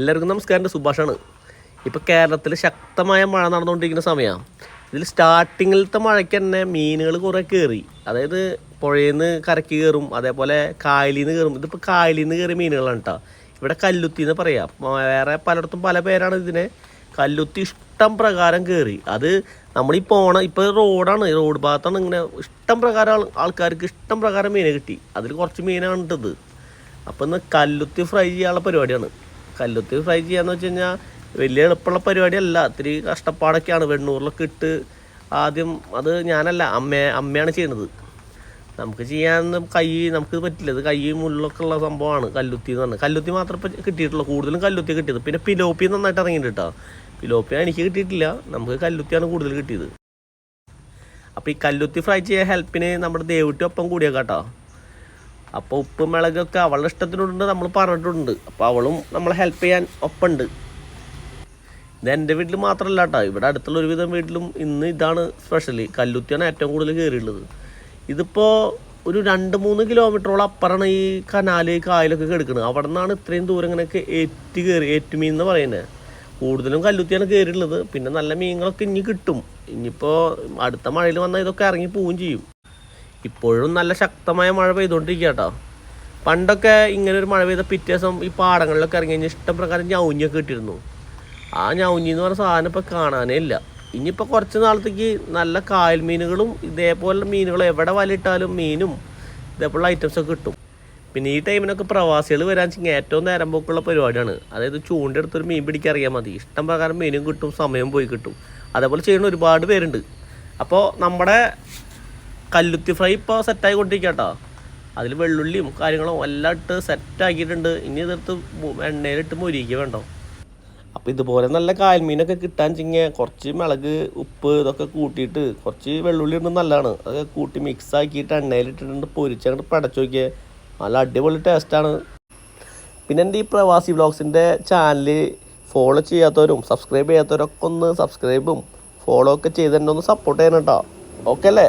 എല്ലാവർക്കും നമസ്കാരം സുഭാഷാണ്. ഇപ്പോൾ കേരളത്തിൽ ശക്തമായ മഴ നടന്നുകൊണ്ടിരിക്കുന്ന സമയമാണ് ഇതിൽ സ്റ്റാർട്ടിങ്ങിലത്തെ മഴയ്ക്ക് തന്നെ മീനുകൾ കുറേ കയറി അതായത് പുഴയിൽ നിന്ന് കരക്ക് കയറും അതേപോലെ കായലിൽ നിന്ന് കയറും ഇതിപ്പോൾ കായലിൽ നിന്ന് കയറിയ മീനുകളാണ് കേട്ടോ ഇവിടെ കല്ലുത്തി എന്ന് പറയാം വേറെ പലയിടത്തും പല പേരാണ് ഇതിനെ. കല്ലുത്തി ഇഷ്ടം പ്രകാരം കയറി അത് നമ്മളീ പോണ ഇപ്പോൾ റോഡാണ്. റോഡ് ഭാഗത്താണ് ഇങ്ങനെ ഇഷ്ടം പ്രകാരം ആൾക്കാർക്ക് ഇഷ്ടം പ്രകാരം മീനെ കിട്ടി. അതിൽ കുറച്ച് മീനാണ് ഇട്ടത് അപ്പം ഇന്ന് കല്ലുത്തി ഫ്രൈ ചെയ്യാനുള്ള പരിപാടിയാണ്. കല്ലുത്തി ഫ്രൈ ചെയ്യാന്ന് വെച്ച് കഴിഞ്ഞാൽ വലിയ എളുപ്പമുള്ള പരിപാടിയല്ല. ഇത്തിരി കഷ്ടപ്പാടൊക്കെയാണ് വെണ്ണൂറിലൊക്കെ ഇട്ട് ആദ്യം അത് ഞാനല്ല അമ്മ അമ്മയാണ് ചെയ്യണത്. നമുക്ക് ചെയ്യാൻ കൈ നമുക്ക് പറ്റില്ല. അത് കൈ മുള്ളൊക്കെ ഉള്ള സംഭവമാണ് കല്ലുത്തി എന്ന് പറഞ്ഞാൽ കല്ലുത്തി മാത്രമേ കിട്ടിയിട്ടുള്ളൂ. കൂടുതലും കല്ലുത്തി കിട്ടിയത്. പിന്നെ പിലോപ്പി നന്നായിട്ട് ഇറങ്ങിയിട്ട് കേട്ടോ എനിക്ക് കിട്ടിയിട്ടില്ല. നമുക്ക് കല്ലുത്തിയാണ് കൂടുതൽ കിട്ടിയത്. അപ്പോൾ ഈ കല്ലുത്തി ഫ്രൈ ചെയ്യാൻ ഹെൽപ്പിന് നമ്മുടെ ദേവുട്ടി ഒപ്പം കൂടിയേക്കാം കേട്ടോ അപ്പോൾ ഉപ്പ് മുളകൊക്കെ അവളുടെ ഇഷ്ടത്തിനുണ്ട് നമ്മൾ പറഞ്ഞിട്ടുണ്ട്. അപ്പോൾ അവളും നമ്മളെ ഹെൽപ്പ് ചെയ്യാൻ ഒപ്പമുണ്ട് ഇത് എന്റെ വീട്ടിൽ മാത്രമല്ല കേട്ടോ ഇവിടെ അടുത്തുള്ള ഒരുവിധം വീട്ടിലും ഇന്ന് ഇതാണ് സ്പെഷ്യലി കല്ലുത്തിയാണ് ഏറ്റവും കൂടുതൽ കയറിയുള്ളത്. ഇതിപ്പോൾ ഒരു രണ്ട് മൂന്ന് കിലോമീറ്ററോളം അപ്പുറമാണ് ഈ കനാല് കായലൊക്കെ കിടക്കുന്നത് അവിടെ നിന്നാണ് ഇത്രയും ദൂരം ഇങ്ങനെയൊക്കെ ഏറ്റ് കയറി ഏറ്റുമീൻ എന്ന് പറയുന്നത് കൂടുതലും കല്ലുത്തിയാണ് കയറിയുള്ളത്. പിന്നെ നല്ല മീനുകളൊക്കെ ഇനി കിട്ടും. ഇനിയിപ്പോൾ അടുത്ത മഴയിൽ വന്നാൽ ഇതൊക്കെ ഇറങ്ങി പോവുകയും ചെയ്യും. ഇപ്പോഴും നല്ല ശക്തമായ മഴ പെയ്തുകൊണ്ടിരിക്കുക കേട്ടോ പണ്ടൊക്കെ ഇങ്ങനെ ഒരു മഴ പെയ്ത പിറ്റേ ദിവസം ഈ പാടങ്ങളിലൊക്കെ ഇറങ്ങി കഴിഞ്ഞാൽ ഇഷ്ടം പ്രകാരം ഞൗഞ്ഞൊക്കെ കിട്ടിയിരുന്നു. ആ ഞൗഞ്ഞി എന്ന് പറഞ്ഞ സാധനം ഇപ്പോൾ കാണാനേ ഇല്ല. ഇനിയിപ്പോൾ കുറച്ച് നാളത്തേക്ക് നല്ല കായൽ മീനുകളും ഇതേപോലെ മീനുകളും എവിടെ വലയിട്ടാലും മീനും ഇതേപോലുള്ള ഐറ്റംസ് ഒക്കെ കിട്ടും. പിന്നെ ഈ ടൈമിനൊക്കെ പ്രവാസികൾ വരാൻ വെച്ചാൽ ഏറ്റവും നേരം പോക്കുള്ള പരിപാടിയാണ്. അതായത് ചൂണ്ടെടുത്തൊരു മീൻ പിടിക്കാൻ അറിയാൻ മതി. ഇഷ്ടം പ്രകാരം മീനും കിട്ടും സമയം പോയി കിട്ടും. അതേപോലെ ചെയ്യുന്ന ഒരുപാട് പേരുണ്ട്. അപ്പോൾ നമ്മുടെ കല്ലുത്തി ഫ്രൈ ഇപ്പോൾ സെറ്റായി കൊണ്ടിരിക്കട്ടോ കേട്ടോ അതിൽ വെള്ളുള്ളിയും കാര്യങ്ങളും എല്ലാം ഇട്ട് സെറ്റാക്കിയിട്ടുണ്ട് ഇനി ഇതെടുത്ത് എണ്ണയിലിട്ട് മൊരിക്കുക വേണ്ടോ? അപ്പോൾ ഇതുപോലെ നല്ല കാൽമീനൊക്കെ കിട്ടാൻ ചിങ്ങ കുറച്ച് മിളക് ഉപ്പ് ഇതൊക്കെ കൂട്ടിയിട്ട് കുറച്ച് വെള്ളുള്ളി ഇടുന്നത് നല്ലതാണ്. അതൊക്കെ കൂട്ടി മിക്സ് ആക്കിയിട്ട് എണ്ണയിലിട്ടിട്ടുണ്ട് പൊരിച്ചങ്ങോട്ട് പടച്ചു നോക്കിയാൽ നല്ല അടിപൊളി ടേസ്റ്റാണ് പിന്നെ എന്റെ ഈ പ്രവാസി വ്ളോഗ്സിന്റെ ചാനൽ ഫോളോ ചെയ്യാത്തവരും സബ്സ്ക്രൈബ് ചെയ്യാത്തവരൊക്കെ ഒന്ന് സബ്സ്ക്രൈബും ഫോളോ ഒക്കെ ചെയ്ത് തന്നെ ഒന്ന് സപ്പോർട്ട് ചെയ്യണം കേട്ടോ. ഓക്കെ അല്ലേ?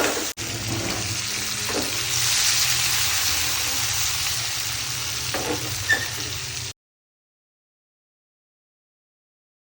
করবো